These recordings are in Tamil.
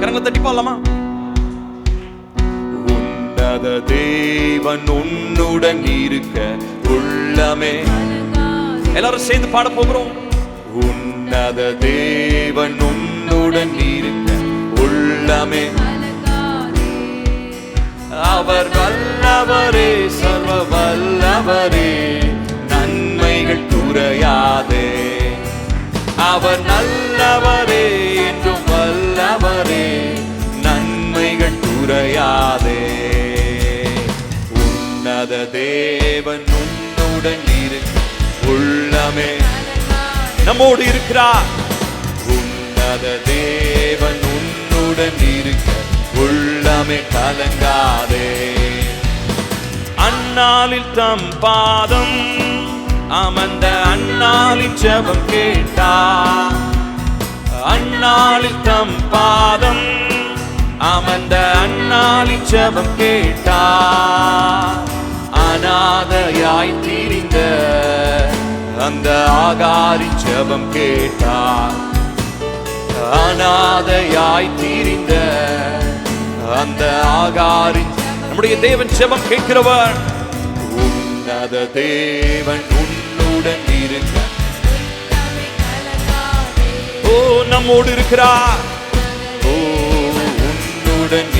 கரங்களை தட்டி பாடலாமா? உன்னத தேவன் உன்னுடன் இருக்க உள்ளமே. எல்லாரும் சேர்ந்து பாட போகிறோம். உன்னத தேவன் உன்னுடன் இருக்க உள்ளமே. அவர் வல்லவரே தேவன் உன்னுடன் இருக்கு உள்ளமே நம்மோடு இருக்கிறார். உன்னத தேவன் உன்னுடன் இருக்க உள்ளமே கலங்காதே. அந்நாளில் தம் பாதம் அமர்ந்த அந்நாளின் ஜபம் கேட்டா. அந்நாளில் தம் பாதம் அமர்ந்த அந்நாளின் ஜபம் கேட்டா. அநாதையாய் திரிந்த அந்த ஆகாரி ஜபம் கேட்டார். அநாதையாய் தீரிந்த அந்த ஆகாரின் நம்முடைய தேவன் ஜெபம் கேட்கிறவர். உன்னத தேவன் உன்னுடன் இருக்க. ஓ நம்மோடு இருக்கிறார். ஓ உன்னுடன்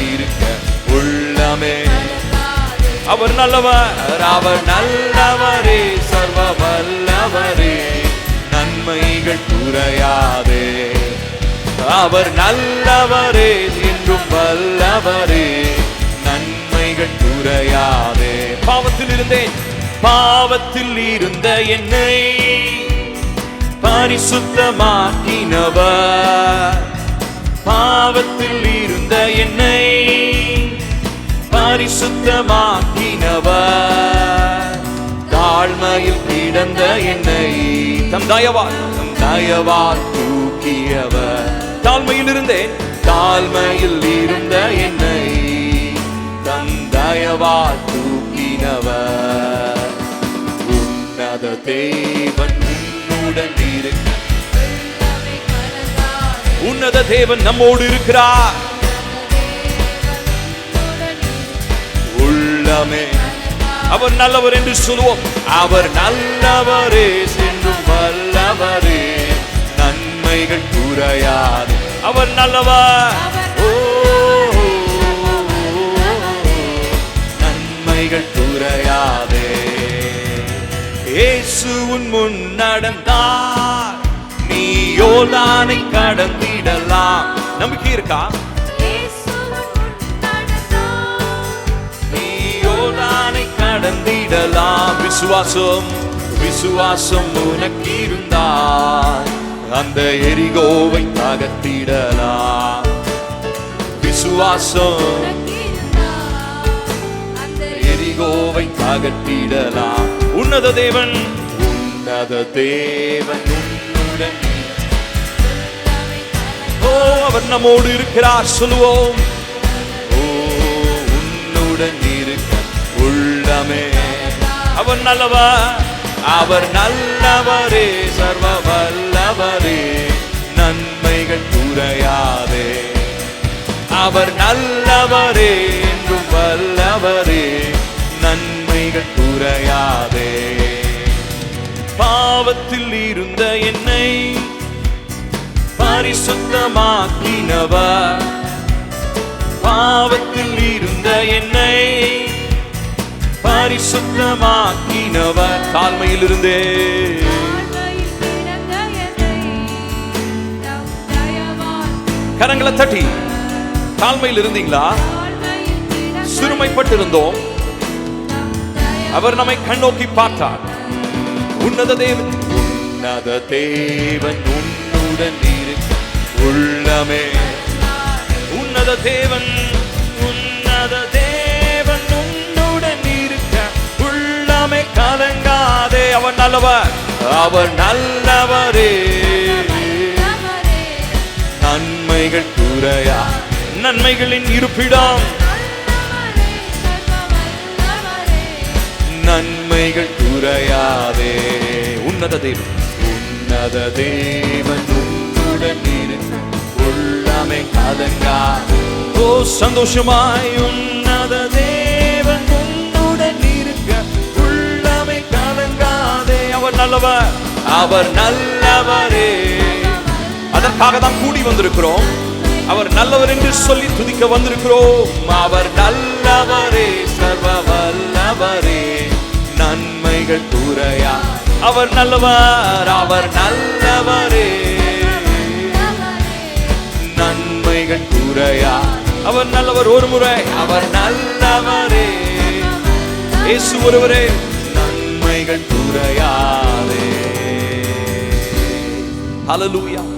அவர் நல்லவர் அவர் நல்லவரே சர்வ வல்லவரே நன்மைகள் குறையாதே. அவர் நல்லவரே என்றும் வல்லவரே. நன்மைகள் குறையாதே. பாவத்தில் இருந்தேன் பாவத்தில் இருந்த என்னை பரிசுத்தமாக்கினவர். பாவத்தில் இருந்த என்னை பரிசுத்தமாக்கினவர். தாழ்மையில் கிடந்த என்னை தம் தயவால் தம் தயவால் தூக்கியவர். தாழ்மையில் இருந்தேன் தாழ்மையில் இருந்த என்னை தம் தயவால் தூக்கினவர். உன்னத தேவன் உன்னுடன் இருக்க. உன்னத தேவன் நம்மோடு இருக்கிறார். உள்ளமே. அவர் நல்லவர் என்று சொல்லுவோம். அவர் நல்லவரே என்றும் வல்லவரே. நன்மைகள் குறையாது அவர் நல்லவர் ஓ, நன்மைகள் குறையாதே இயேசு முன் நடந்தார். நீ யோதானை கடந்திடலாம். நம்பிக்கை இருக்கா? கடந்திடலாம் விசுவாசம் விசுவாசம் உனக்கு இருந்தால் அந்த எரிகோவை தகத்திடலாம் விசுவாசம் எரிகோவை தகத்திடலாம் உன்னத தேவன் உன்னத தேவன் உன்னுடன் ஓ அவர் நம்மோடு இருக்கிறார். சொல்லுவோம். ஓ உன்னுடன் இருக்க அவர் நல்லவா அவர் நல்லவரே சர்வ வல்லவரே நன்மைகள் குறையாதே. அவர் நல்லவரே என்றும் வல்லவரே. நன்மைகள் குறையாதே. பாவத்தில் இருந்த என்னை பரிசுத்தமாக்கினவர். பாவத்தில் இருந்த என்னை பரிசுத்தமாக்கினவர். தாழ்மையில் இருந்தே கரங்களை தட்டி. தாழ்மையில் இருந்தீங்களா சிறுமைப்பட்டிருந்தோம். அவர் நம்மை கண்ணோக்கி பார்த்தார். உன்னத தேவன் உன்னத தேவன் உன்னுடன் உள்ளமே. உன்னத தேவன் நல்லவர். அவர் நல்லவரே. நன்மைகள் துறையா நன்மைகளின் இருப்பிடம். நன்மைகள் துறையாதே உன்னத தெய்வம் உன்னத தேவன் உன்னுடன் இருக்க உள்ளமே கலங்காதே சந்தோஷமாய் உன்னத நல்லவர் அவர் நல்லவரே. அதற்காக தான் கூடி வந்திருக்கிறோம். அவர் நல்லவர் என்று சொல்லி துதிக்க வந்திருக்கிறோம். அவர் நல்லவரே சர்வ வல்லவரே நன்மைகள் கூறையா. அவர் நல்லவர் அவர் நல்லவரே. நன்மைகள் கூறையா. அவர் நல்லவர் ஒரு முறை அவர் நல்லவரே. இயேசு ஒருவரே நன்மைகள் கூறையா. Hallelujah.